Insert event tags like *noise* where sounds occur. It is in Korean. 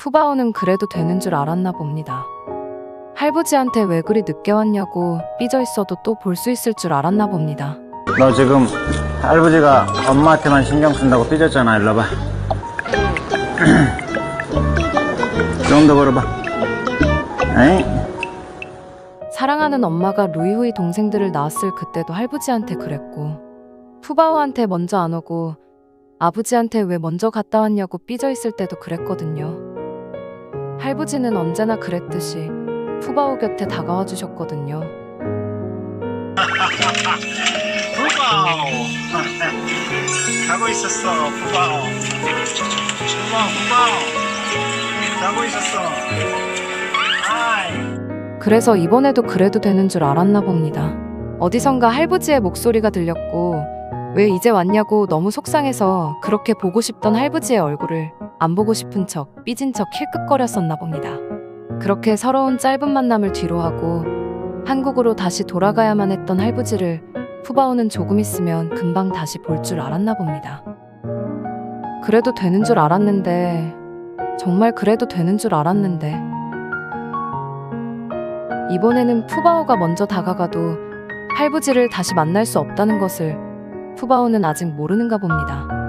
푸바오는 그래도 되는 줄 알았나 봅니다. 할부지한테 왜 그리 늦게 왔냐고 삐져 있어도 또 볼 수 있을 줄 알았나 봅니다. 너 지금 할아버지가 엄마한테만 신경 쓴다고 삐졌잖아. 일로 와봐. *clears throat* 좀 더 걸어봐. 에이? 사랑하는 엄마가 루이후이 동생들을 낳았을 그때도 할부지한테 그랬고 푸바오한테 먼저 안 오고 아버지한테 왜 먼저 갔다 왔냐고 삐져 있을 때도 그랬거든요. 할부지는 언제나 그랬듯이 푸바오 곁에 다가와 주셨거든요. 푸바오. *laughs* 자고 있었어, 푸바오. 푸바오, 푸바오. 자고 있었어. 아이. 그래서 이번에도 그래도 되는 줄 알았나 봅니다. 어디선가 할부지의 목소리가 들렸고 왜 이제 왔냐고 너무 속상해서 그렇게 보고 싶던 할부지의 얼굴을 안 보고 싶은 척 삐진 척 힐끗거렸었나 봅니다. 그렇게 서러운 짧은 만남을 뒤로하고 한국으로 다시 돌아가야만 했던 할부지를 푸바오는 조금 있으면 금방 다시 볼 줄 알았나 봅니다. 그래도 되는 줄 알았는데 정말 그래도 되는 줄 알았는데 이번에는 푸바오가 먼저 다가가도 할부지를 다시 만날 수 없다는 것을 푸바오는 아직 모르는가 봅니다.